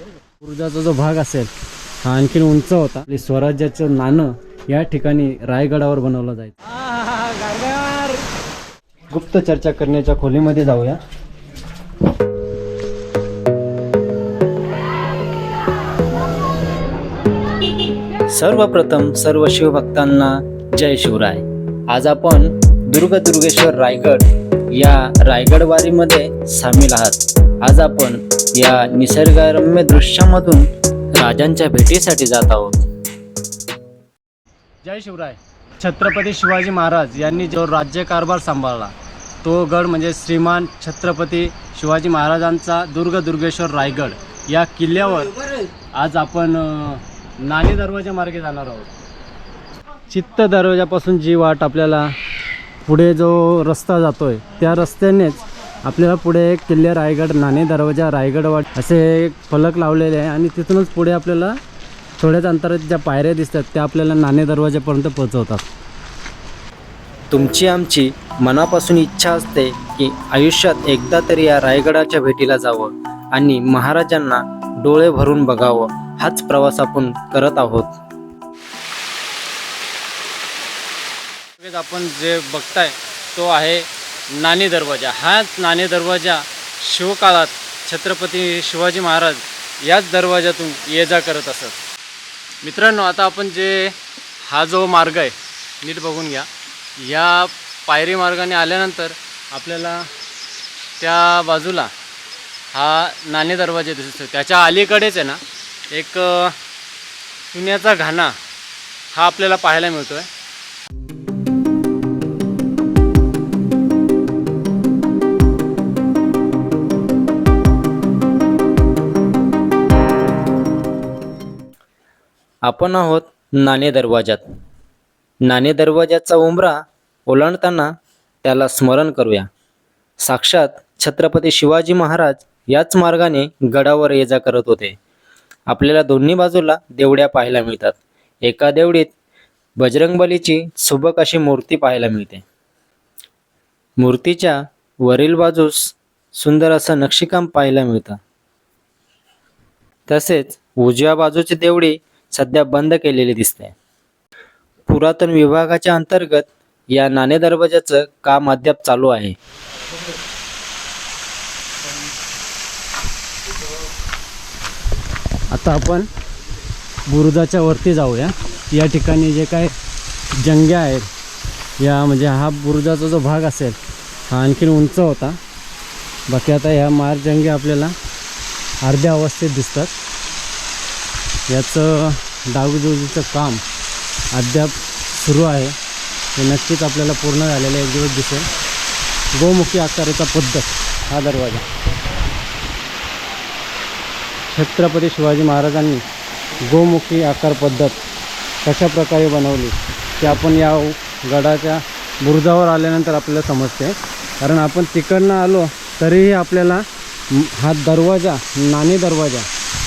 बुरुजाचा जो भाग असेल हा आणखीन उंच होता. स्वराज्याचं नाणं या ठिकाणी रायगडावर बनवलं जायचं गुप्त चर्चा करण्याच्या खोलीमध्ये जाऊया. सर्वप्रथम सर्व शिवभक्तांना जय शिवराय. आज आपण दुर्ग दुर्गेश्वर रायगड या रायगड वारीमध्ये सामील आहात. आज आपण या निसर्गरम्य दृश्यामधून राजांच्या भेटीसाठी जात आहोत. जय शिवराय. छत्रपती शिवाजी महाराज यांनी जो राज्यकारभार सांभाळला तो गड म्हणजे श्रीमान छत्रपती शिवाजी महाराजांचा दुर्ग दुर्गेश्वर रायगड या किल्ल्यावर आज आपण नाणे दरवाजा मार्गे जाणार आहोत. चित्त दरवाजापासून जी वाट आपल्याला पुढे जो रस्ता जातोय त्या रस्त्यानेच आपल्याला पुढे एक किल्ले रायगड नाणे दरवाजा रायगड वाट असे एक फलक लावलेले आहे आणि तिथूनच पुढे आपल्याला थोड्याच अंतरात ज्या पायऱ्या दिसतात त्या आपल्याला नाणे दरवाजापर्यंत पोहोचवतात. तुमची आमची मनापासून इच्छा असते की आयुष्यात एकदा तरी या रायगडाच्या भेटीला जावं आणि महाराजांना डोळे भरून बघावं. हाच प्रवास आपण करत आहोत. आपण जे बघताय तो आहे नाणे दरवाजा. हाच नाणे दरवाजा शिवकाळात छत्रपती शिवाजी महाराज याच दरवाजातून ये जा करत असत. मित्रांनो आता आपण जे हा जो मार्ग आहे नीट बघून घ्या. या पायरी मार्गाने आल्यानंतर आपल्याला त्या बाजूला हा नाणे दरवाजा दिसतो. त्याच्या अलीकडेच आहे ना एक चुन्याचा घाणा हा आपल्याला पाहायला मिळतो आहे आपण आहोत नाणे दरवाजात नाणे दरवाजाचा उंबरा ओलांडताना त्याला स्मरण करूया. साक्षात छत्रपती शिवाजी महाराज याच मार्गाने गडावर ये जा करत होते. आपल्याला दोन्ही बाजूला देवड्या पाहायला मिळतात. एका देवडीत बजरंगबलीची सुबक अशी मूर्ती पाहायला मिळते. मूर्तीच्या वरील बाजूस सुंदर असं नक्षीकाम पाहायला मिळतं. तसेच उजव्या बाजूची देवडी सध्या बंद केलेली दिसते. पुरातन विभागाच्या अंतर्गत या नाणे दरवाजाचं काम अद्याप चालू आहे. आता आपण बुरुजाच्या वरती जाऊया. या ठिकाणी जे काय जंग्या आहेत या म्हणजे हा बुरुजाचा जो भाग असेल हा आणखीन उंच होता. बाकी आता ह्या मार जंगे आपल्याला अर्ध्या अवस्थेत दिसतात. याचं डागडुजीचं काम अद्याप सुरू आहे. हे नक्कीच आपल्याला पूर्ण झालेलं एक दिवस दिसेल. गोमुखी आकाराचा पद्धत हा दरवाजा. छत्रपती शिवाजी महाराजांनी गोमुखी आकार पद्धत कशा प्रकारे बनवली ते आपण या गडाच्या बुरुजावर आल्यानंतर आपल्याला समजते. कारण आपण तिकडनं आलो तरीही आपल्याला हा दरवाजा नाणे दरवाजा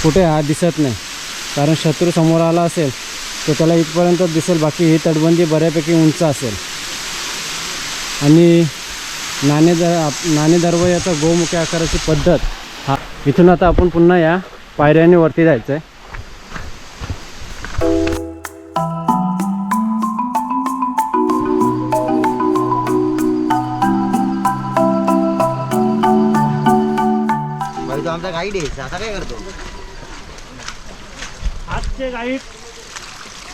कुठे हा दिसत नाही. कारण शत्रू समोर आला असेल तर त्याला इथपर्यंत दिसेल. बाकी ही तटबंदी बऱ्यापैकी उंच असेल. आणि नाणे दर आप- नाणे दरवाजाचा गोमुखे आकाराची पद्धत हा. इथून आता आपण पुन्हा या पायऱ्याने वरती जायचं आहे आमचा गाईड आहे. आता काय करतो? आजचे गाईड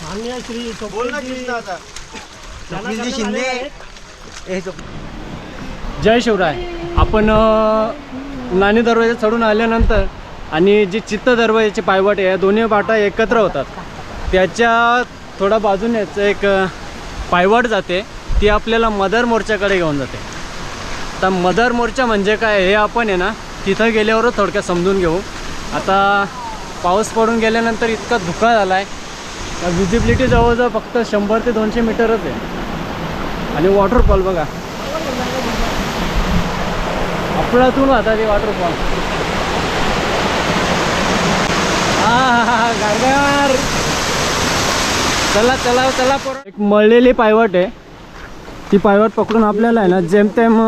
मान्य श्री स्वप्नीलजी शिंदे. जय शिवराय. आपण अ, नाणे दरवाजा चढून आल्यानंतर आणि जी चित्त दरवाजाची पायवाट आहे या दोन्ही वाटा एकत्र होतात. त्याच्या थोडा बाजूनेच एक अ, पायवाट जाते. ती आपल्याला मदर मोर्चाकडे घेऊन जाते. आता मदर मोर्चा म्हणजे काय हे आपण आहे ना तिथं गेल्यावरच थोडक्यात समजून घेऊ. आता पाऊस पडून गेल्यानंतर इतका धुका झाला आहे विजिबिलिटी जवळजवळ फक्त शंभर ते दोनशे मीटरच आहे. आणि वॉटरफॉल बघा. अफळातून आता ते वॉटरफॉल गारगार. चला चला चला एक मळलेली पायवट आहे. ती पायवट पकडून आपल्याला आहे ना जेमतेम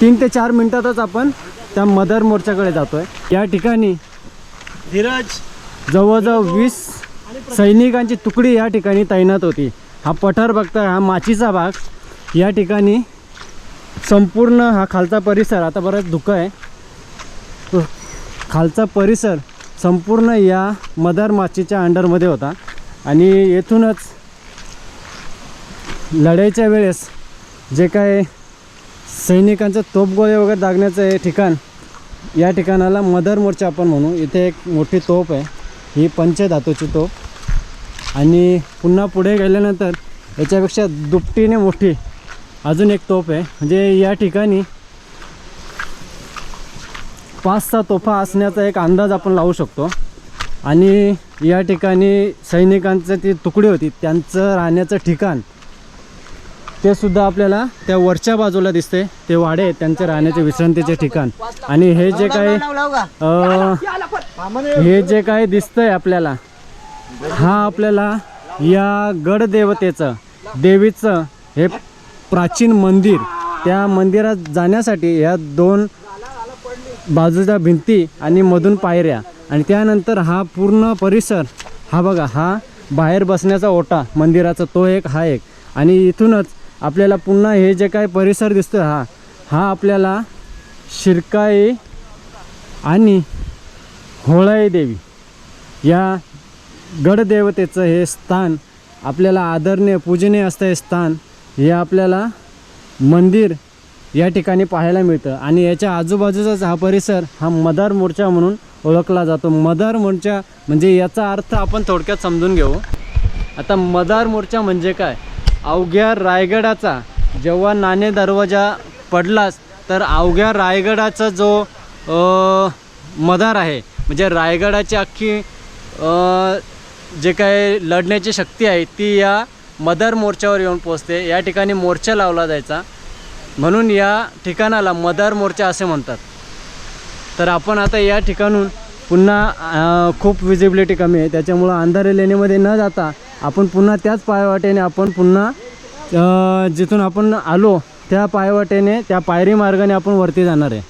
तीन ते चार मिनटातच आपण त्या मदर मोर्चाकडे जातोय. या ठिकाणी धीरज. जवळजवळ वीस सैनिकांची तुकडी या ठिकाणी तैनात होती. हा पठार बघता हा माचीचा भाग. या ठिकाणी संपूर्ण हा खालचा परिसर आता बरंच धुकं आहे. तो खालचा परिसर संपूर्ण या मदार माचीच्या अंडरमध्ये होता. आणि येथूनच लढाईच्या वेळेस जे काय सैनिकांचं तोपगोळे वगैरे दागण्याचं हे ठिकाण या ठिकाणाला मदर मोर्चा आपण म्हणू. इथे एक मोठी तोफ आहे. ही पंचधातूची तोफ. आणि पुन्हा पुढे गेल्यानंतर याच्यापेक्षा दुपटीने मोठी अजून एक तोफ आहे. म्हणजे या ठिकाणी पाच सहा तोफा असण्याचा एक अंदाज आपण लावू शकतो. आणि या ठिकाणी सैनिकांचं ती तुकडी होती. त्यांचं राहण्याचं ठिकाण ते सुद्धा आपल्याला त्या वरच्या बाजूला दिसते ते वाडे आहेत त्यांचे राहण्याचे विश्रांतीचे ठिकाण. आणि हे जे काही हे जे काही दिसतंय आपल्याला हा आपल्याला या गडदेवतेचं देवीचं हे प्राचीन मंदिर त्या मंदिरात जाण्यासाठी या दोन बाजूच्या भिंती आणि मधून पायऱ्या आणि त्यानंतर हा पूर्ण परिसर हा बघा हा बाहेर बसण्याचा ओटा मंदिराचा तो एक हा एक. आणि इथूनच आपल्याला पुन्हा हे जे काय परिसर दिसतो हा हा आपल्याला शिरकाई आणि होळाई देवी या गडदेवतेचं हे स्थान आपल्याला आदरणीय पूजनीय असतं हे स्थान हे आपल्याला मंदिर या ठिकाणी पाहायला मिळतं. आणि याच्या आजूबाजूचाच हा परिसर हा मदार मोर्चा म्हणून ओळखला जातो. मदार मोर्चा म्हणजे याचा अर्थ आपण थोडक्यात समजून घेऊ. आता मदार मोर्चा म्हणजे काय? अवघ्या रायगडाचा जेव्हा नाणे दरवाजा पडलाच तर अवघ्या रायगडाचा जो मदार आहे म्हणजे रायगडाची अख्खी जे काय लढण्याची शक्ती आहे ती या मदार मोर्चावर येऊन पोचते या ठिकाणी मोर्चा लावला जायचा. म्हणून या ठिकाणाला मदार मोर्चा असे म्हणतात. तर आपण आता या ठिकाणून पुन्हा खूप विजिबिलिटी कमी आहे. त्याच्यामुळं अंधारे लेणीमध्ये न जाता आपण पुन्हा त्याच पायवाटेने आपण पुन्हा जिथून आपण आलो त्या पायवाटेने त्या पायरी मार्गाने आपण वरती जाणार आहे.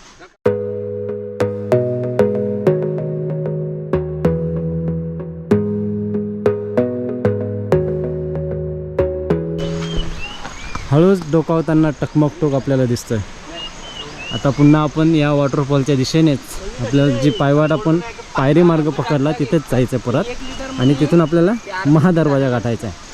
हळूच डोकावताना टकमकटोक आपल्याला दिसतंय. आता पुन्हा आपण या वॉटरफॉलच्या दिशेनेच आपल्याला जी पायवाट आपण पायरी मार्ग पकडला तिथेच जायचं आहे परत. आणि तिथून आपल्याला महादरवाजा गाठायचा आहे.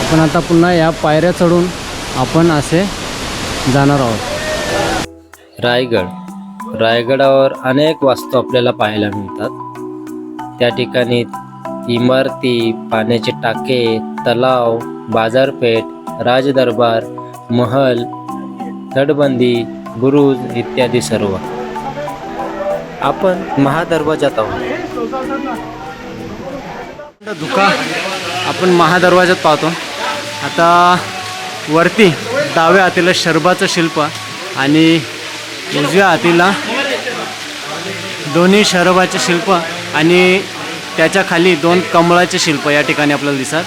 आपण आता पुन्हा या पायऱ्या चढून आपण असे जाणार आहोत. रायगड. रायगडावर अनेक वास्तू आपल्याला पाहायला मिळतात. त्या ठिकाणी इमारती पाण्याचे टाके तलाव बाजारपेठ राजदरबार महल तटबंदी बुरुज इत्यादी सर्व. आपण महादरवाजात आहोत. धुका आपण महादरवाजात पाहतो. आता वरती डाव्या हातीला शरबाचं शिल्प आणि उजव्या हातीला दोन्ही शरबाचे शिल्प आणि त्याच्याखाली दोन कमळाचे शिल्प या ठिकाणी आपल्याला दिसतात.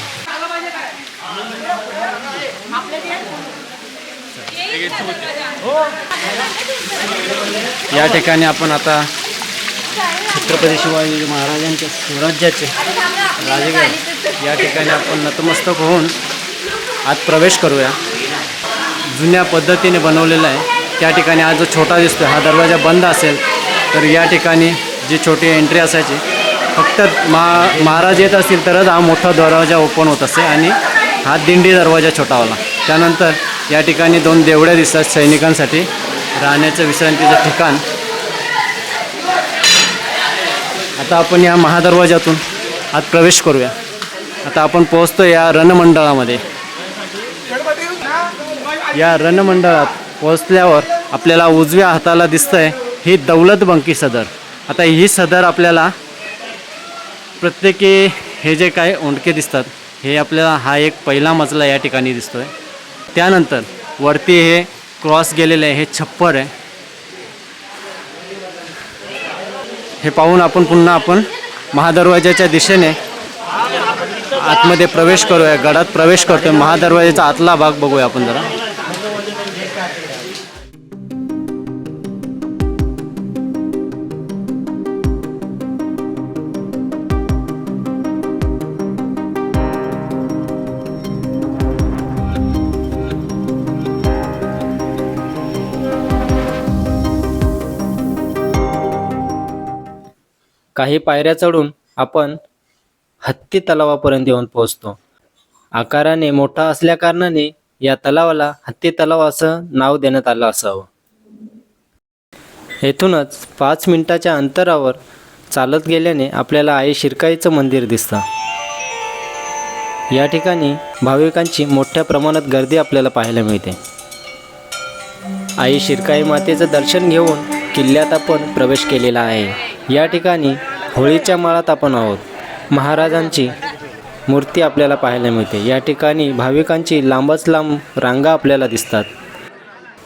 या ठिकाणी आपण आता छत्रपती शिवाजी महाराजांच्या स्वराज्याचे राजगड या ठिकाणी आपण नतमस्तक होऊन आत प्रवेश करूया. जुन्या पद्धतीने बनवलेला आहे. त्या ठिकाणी आज जो छोटा दिसतो हा दरवाजा बंद असेल तर या ठिकाणी जी छोटी एंट्री असायची फक्त मा महाराज येत असतील तरच हा मोठा दरवाजा ओपन होत असे आणि हा दिंडी दरवाजा छोटावाला त्यानंतर या ठिकाणी दोन देवड्या दिसतात सैनिकांसाठी. राहण्याचं विश्रांतीचं ठिकाण. आता आपण या महादरवाजातून आत प्रवेश करूया. आता आपण पोहोचतो या रणमंडळामध्ये. या रणमंडळात पोहोचल्यावर आपल्याला उजव्या हाताला दिसतंय ही दौलत बंकी सदर. आता ही सदर आपल्याला प्रत्येकी हे जे काय ओंडके दिसतात हे आपल्याला हा एक पहिला मजला या ठिकाणी दिसतो आहे त्यानंतर वरती हे क्रॉस गेलेले आहे हे छप्पर आहे. हे पाहून आपण पुन्हा आपण महादरवाज्याच्या दिशेने आतमध्ये प्रवेश करूया गडात प्रवेश करतोय. महादरवाज्याचा आतला भाग बघूया आपण जरा. काही पायऱ्या चढून आपण हत्ती तलावापर्यंत येऊन पोहोचतो. आकाराने मोठा असल्याकारणाने या तलावाला हत्ती तलाव असं नाव देण्यात आलं असावं. येथूनच पाच मिनिटाच्या अंतरावर चालत गेल्याने आपल्याला आई शिरकाईचं मंदिर दिसतं. या ठिकाणी भाविकांची मोठ्या प्रमाणात गर्दी आपल्याला पाहायला मिळते. आई शिरकाई मातेचं दर्शन घेऊन किल्ल्यात आपण प्रवेश केलेला आहे. या ठिकाणी होळीच्या माळात आपण आहोत. महाराजांची मूर्ती आपल्याला पाहायला मिळते. या ठिकाणी भाविकांची लांबच लांब रांगा आपल्याला दिसतात.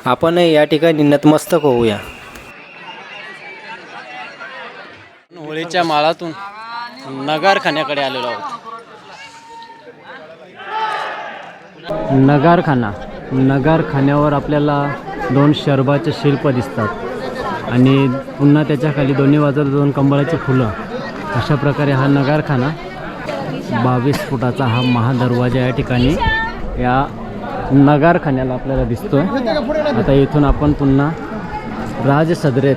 आपणही या ठिकाणी नतमस्तक होऊया. होळीच्या माळातून नगारखान्याकडे आलेलो आहोत. नगारखाना. नगारखान्यावर आपल्याला दोन शरबाचे शिल्प दिसतात. आणि पुन्हा त्याच्याखाली दोन्ही बाजूला दोन कंबळाची फुलं. अशा प्रकारे हा नगारखाना बावीस फुटाचा हा महादरवाजा या ठिकाणी या नगारखान्याला आपल्याला दिसतो आता इथून आपण पुन्हा राजसदरेत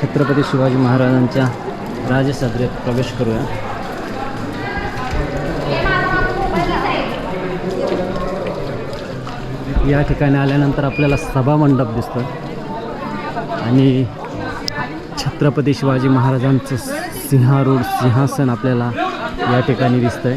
छत्रपती शिवाजी महाराजांच्या राजसदरेत प्रवेश करूया. या ठिकाणी आल्यानंतर आपल्याला सभा मंडप दिसतो आणि छत्रपती शिवाजी महाराजांचं सिंहारूढ सिंहासन आपल्याला या ठिकाणी दिसतंय.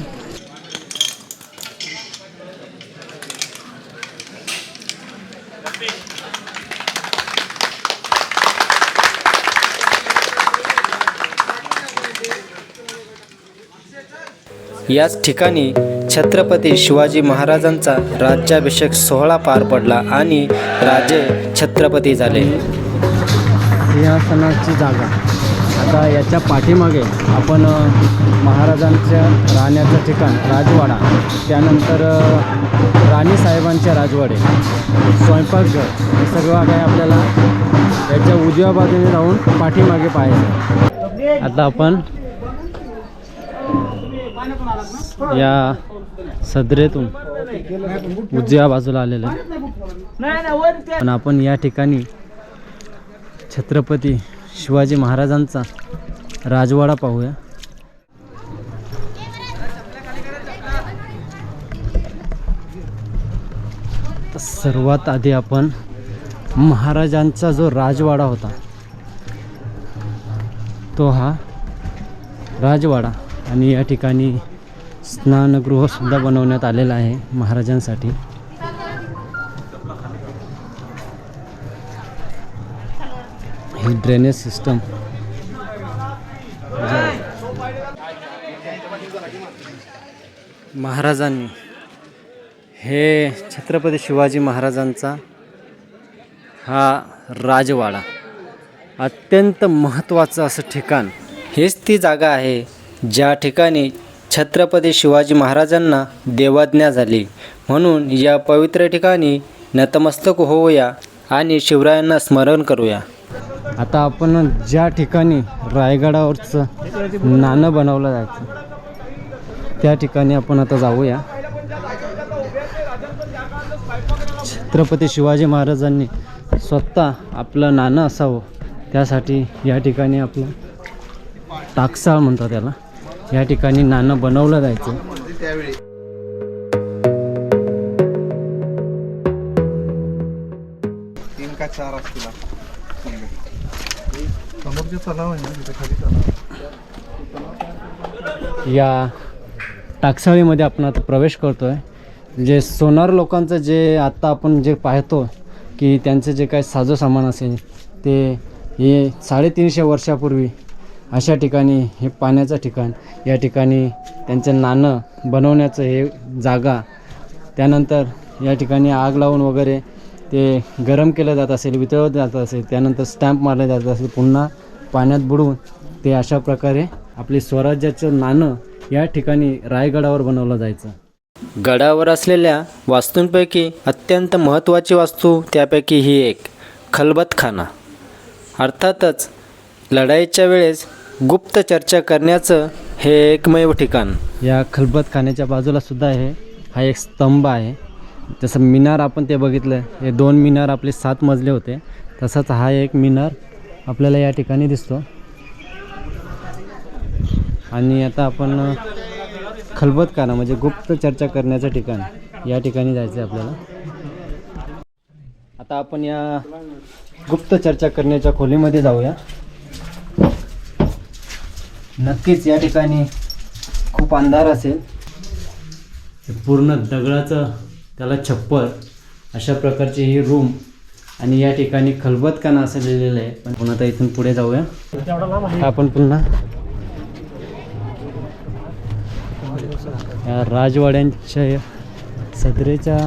याच ठिकाणी छत्रपती शिवाजी महाराजांचा राज्याभिषेक सोहळा पार पडला आणि राजे छत्रपती झाले. सिंहासनाची जागा. आता याच्या पाठीमागे आपण महाराजांच्या राहण्याचं ठिकाण राजवाडा त्यानंतर राणी साहेबांचे राजवाडे स्वयंपाकघर हे सगळं काय आपल्याला याच्या उजव्या बाजूने राहून पाठीमागे पाहायचं आता आपण या सदरेतून उजव्या बाजूला आलेलं आहे. पण आपण या ठिकाणी छत्रपती शिवाजी महाराजांचा राजवाडा पाहूया. सर्वात आधी आपण महाराजांचा जो राजवाडा होता तो हा राजवाडा. आणि या ठिकाणी स्नानगृहसुद्धा बनवण्यात आलेला आहे महाराजांसाठी. ही ड्रेनेज सिस्टम महाराजांनी हे छत्रपती शिवाजी महाराजांचा हा राजवाडा अत्यंत महत्त्वाचं असं ठिकाण. हीच ती जागा आहे ज्या ठिकाणी छत्रपती शिवाजी महाराजांना देवाज्ञा झाली. म्हणून या पवित्र ठिकाणी नतमस्तक होऊया आणि शिवरायांना स्मरण करूया. आता आपण ज्या ठिकाणी रायगडावरचं नाणं बनवलं जायचं त्या ठिकाणी आपण आता जाऊया. छत्रपती शिवाजी महाराजांनी स्वतः आपलं नाणं असावं. त्यासाठी या ठिकाणी आपलं टाकसाळ म्हणतात त्याला. या ठिकाणी नाणं बनवलं जायचं. चार असतील. समोरचे तलाव आहे ना तिथे खाली तलाव या टाकसाळीमध्ये आपण आता प्रवेश करतोय. जे सोनार लोकांचं जे आत्ता आपण जे पाहतो की त्यांचं जे काही साजो सामान असेल ते हे साडेतीनशे वर्षापूर्वी अशा ठिकाणी हे पाण्याचं ठिकाण या ठिकाणी त्यांचं नाणं बनवण्याचं हे जागा त्यानंतर या ठिकाणी आग लावून वगैरे ते गरम केलं जात असेल वितळवलं जात असेल त्यानंतर स्टॅम्प मारले जात असेल पुन्हा पाण्यात बुडवून ते अशा प्रकारे आपली स्वराज्याचं नाणं या ठिकाणी रायगडावर बनवलं जायचं. गडावर असलेल्या वास्तूंपैकी अत्यंत महत्त्वाची वास्तू त्यापैकी ही एक खलबतखाना. अर्थातच लढाईच्या वेळेस गुप्त चर्चा करण्याचं हे एकमेव ठिकाण. या खलबतखान्याच्या बाजूला सुद्धा आहे हा एक स्तंभ आहे. जसं मिनार आपण ते बघितलं हे दोन मिनार आपले सात मजले होते. तसाच हा एक मिनार आपल्याला या ठिकाणी दिसतो. आणि आता आपण खलबतखाना म्हणजे गुप्त चर्चा करण्याचं ठिकाण या ठिकाणी जायचं आहे आपल्याला. आता आपण या गुप्त चर्चा करण्याच्या खोलीमध्ये जाऊया. नक्कीच या ठिकाणी खूप अंधार असेल. पूर्ण दगडाचं त्याला छप्पर अशा प्रकारची ही रूम आणि या ठिकाणी खलबतखाना असं लिहिलेलं आहे. पण पुन्हा आता इथून पुढे जाऊया. आपण पुन्हा या राजवाड्यांच्या या सदरेच्या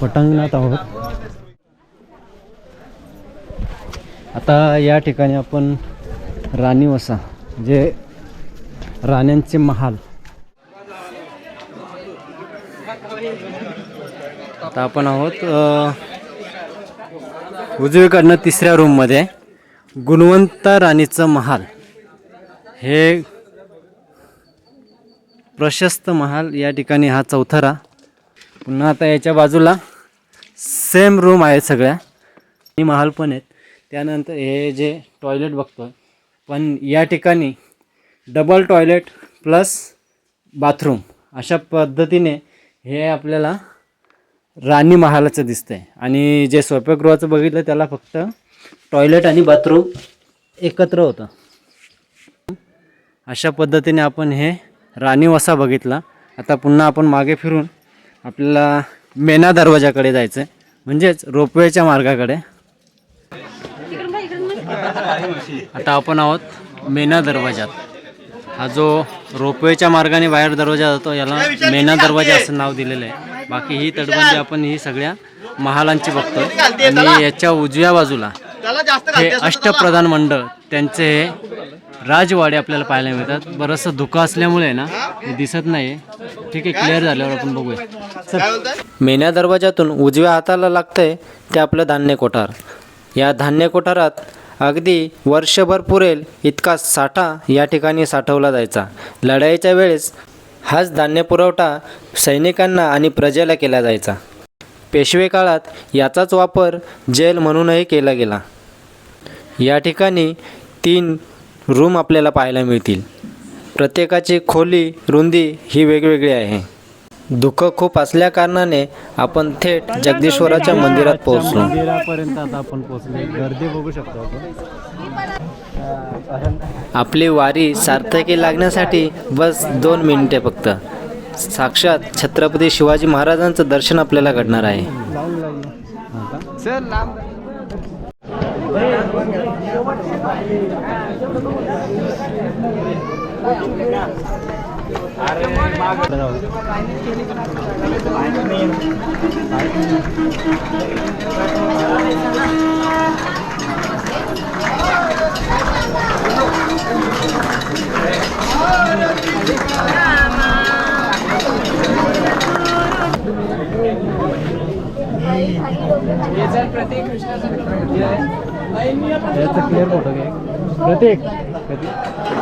पटांगणात आहोत. आता या ठिकाणी आपण राणी वसा जे राण्यांचे महाल. आता आपण आहोत उजवीकडनं तिसऱ्या रूममध्ये गुणवंत राणीचं महाल. हे प्रशस्त महाल या ठिकाणी हा चौथरा पुन्हा आता याच्या बाजूला सेम रूम आहेत सगळ्या. आणि महाल पण आहेत. त्यानंतर हे जे टॉयलेट बघतोय पण या ठिकाणी डबल टॉयलेट प्लस बाथरूम अशा पद्धतीने हे आपल्याला राणी महालाचं दिसतंय. आणि जे स्वयंपाकगृहाचं बघितलं त्याला फक्त टॉयलेट आणि बाथरूम एकत्र होतं. अशा पद्धतीने आपण हे राणी वसा बघितला. आता पुन्हा आपण मागे फिरून आपल्याला मेना दरवाजाकडे जायचं आहे म्हणजेच रोपवेच्या मार्गाकडे. आता आपण आहोत मेना दरवाजात. हा जो रोपवेच्या मार्गाने बाहेर दरवाजा जातो याला मेना दरवाजा असं नाव दिलेलं आहे. बाकी ही तटबंदी आपण ही सगळ्या महालांची बघतोय. आणि याच्या उजव्या बाजूला हे अष्टप्रधान मंडळ त्यांचे हे राजवाडे आपल्याला पाहायला मिळतात. बरंचसं धुकं असल्यामुळे ना हे? दिसत नाही ठीक आहे क्लिअर झाल्यावर आपण बघूया. मेन्या दरवाजातून उजव्या हाताला लागतंय ते आपलं धान्य कोठार. या धान्य कोठारात अगदी वर्षभर पुरेल इतका साठा या ठिकाणी साठवला जायचा. लढाईच्या वेळेस हाच धान्य पुरवठा सैनिकांना आणि प्रजेला केला जायचा. पेशवे काळात याचाच वापर जेल म्हणूनही केला गेला. या ठिकाणी तीन रूम आपल्याला पाहायला मिळतील. प्रत्येकाची खोली रुंदी ही वेगवेगळी आहे. दुःख खूप असल्याकारणाने आपण थेट जगदीश्वराच्या मंदिरात पोहोचलो. मंदिरापर्यंत आता आपण पोहोचलो. गर्दी बघू शकतो आपण. आपली वारी सार्थकी लागण्यासाठी बस दोन मिनिटे फक्त. साक्षात छत्रपती शिवाजी महाराजांचं दर्शन आपल्याला घडणार आहे. क्लिअर फोटो घे प्रतीक प्रतीक